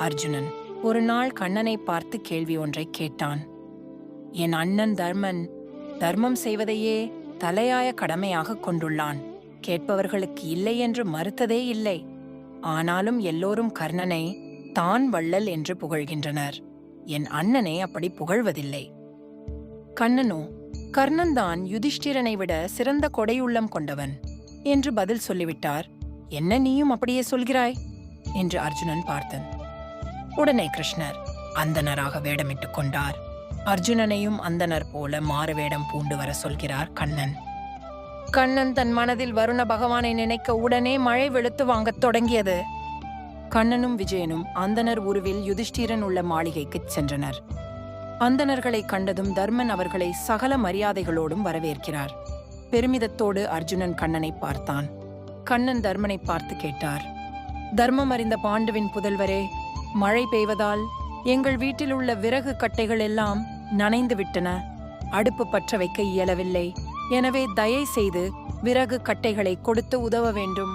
அர்ஜுனன் ஒரு நாள் கண்ணனை பார்த்து கேள்வி ஒன்றை கேட்டான். என் அண்ணன் தர்மன் தர்மம் செய்வதையே தலையாய கடமையாக கொண்டுள்ளான். கேட்பவர்களுக்கு இல்லை என்று மறுத்ததே இல்லை. ஆனாலும் எல்லோரும் கர்ணனை தான் வள்ளல் என்று புகழ்கின்றனர். என் அண்ணனை அப்படி புகழ்வதில்லை. கண்ணனோ கர்ணன்தான் யுதிஷ்டிரனை விட சிறந்த கொடையுள்ளம் கொண்டவன் என்று பதில் சொல்லிவிட்டார். என்ன நீயும் அப்படியே சொல்கிறாய்? என்று அர்ஜுனன் பார்த்தன். உடனே கிருஷ்ணர் அந்தனராக வேடமிட்டுக் கொண்டார். அர்ஜுனனையும் அந்தனர் போல மாறு வேடம் பூண்டு வர சொல்கிறார் கண்ணன். கண்ணன் தன் மனதில் வருண பகவானை நினைக்க உடனே மழை வெளுத்து வாங்கத் தொடங்கியது. கண்ணனும் விஜயனும் அந்தனர் உருவில் யுதிஷ்டிரன் உள்ள மாளிகைக்குச் சென்றனர். அந்தணர்களை கண்டதும் தர்மன் அவர்களை சகல மரியாதைகளோடும் வரவேற்கிறார். பெருமிதத்தோடு அர்ஜுனன் கண்ணனை பார்த்தான். கண்ணன் தர்மனை பார்த்து கேட்டார் தர்மம் அறிந்த பாண்டுவின் புதல்வரே மழை பெய்வதால் எங்கள் வீட்டில் உள்ள விறகு கட்டைகள் எல்லாம் நனைந்து விட்டன. அடுப்பு பற்ற வைக்க இயலவில்லை. எனவே தயை செய்து விறகு கட்டைகளை கொடுத்து உதவ வேண்டும்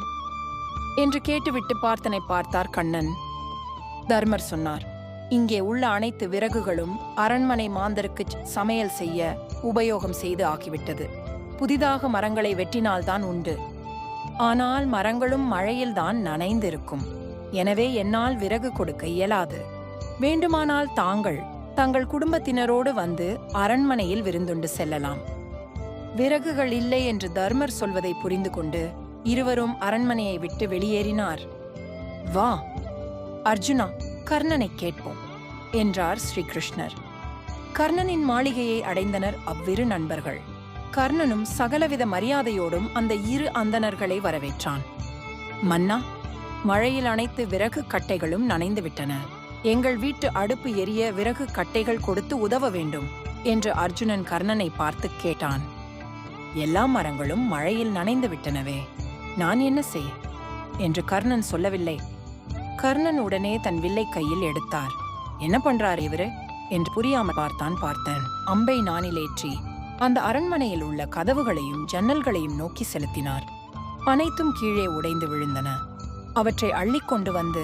என்று கேட்டுவிட்டு பார்த்தனை பார்த்தார் கண்ணன். தர்மர் சொன்னார் இங்கே உள்ள அனைத்து விறகுகளும் அரண்மனை மாந்தருக்கு சமையல் செய்ய உபயோகம் செய்து ஆகிவிட்டது. புதிதாக மரங்களை வெட்டினால்தான் உண்டு. ஆனால் மரங்களும் மழையில்தான் நனைந்திருக்கும். எனவே என்னால் விறகு கொடுக்க இயலாது. வேண்டுமானால் தாங்கள் தங்கள் குடும்பத்தினரோடு வந்து அரண்மனையில் விருந்துண்டு செல்லலாம். விறகுகள் இல்லை என்று தர்மர் சொல்வதை புரிந்து கொண்டு இருவரும் அரண்மனையை விட்டு வெளியேறினார். வா அர்ஜுனா கர்ணனை கேட்போம் என்றார் ஸ்ரீகிருஷ்ணர். கர்ணனின் மாளிகையை அடைந்தனர் அவ்விரு நண்பர்கள். கர்ணனும் சகலவித மரியாதையோடும் அந்த இரு அந்தணர்களை வரவேற்றான். மன்னா மழையில் அனைத்து விறகு கட்டைகளும் நனைந்துவிட்டன. எங்கள் வீட்டு அடுப்பு எரிய விறகு கட்டைகள் கொடுத்து உதவ வேண்டும் என்று அர்ஜுனன் கர்ணனை பார்த்து கேட்டான். எல்லா மரங்களும் மழையில் நனைந்து விட்டனவே நான் என்ன செய்? என்று கர்ணன் சொல்லவில்லை. கர்ணன் உடனே தன் வில்லை கையில் எடுத்தார். என்ன பண்றார் இவரு? என்று புரியாம பார்த்தான் பார்த்தேன். அம்பை நானிலேற்றி அந்த அரண்மனையில் உள்ள கதவுகளையும் ஜன்னல்களையும் நோக்கி செலுத்தினார். அனைத்தும் கீழே உடைந்து விழுந்தன. அவற்றை அள்ளிக்கொண்டு வந்து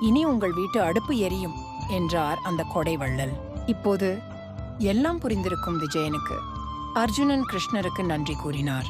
இனி உங்கள் வீட்டு அடுப்பு எரியும் என்றார் அந்த கொடை வள்ளல். இப்போது எல்லாம் புரிந்திருக்கும் விஜயனுக்கு அர்ஜுனன் கிருஷ்ணருக்கு நன்றி கூறினார்.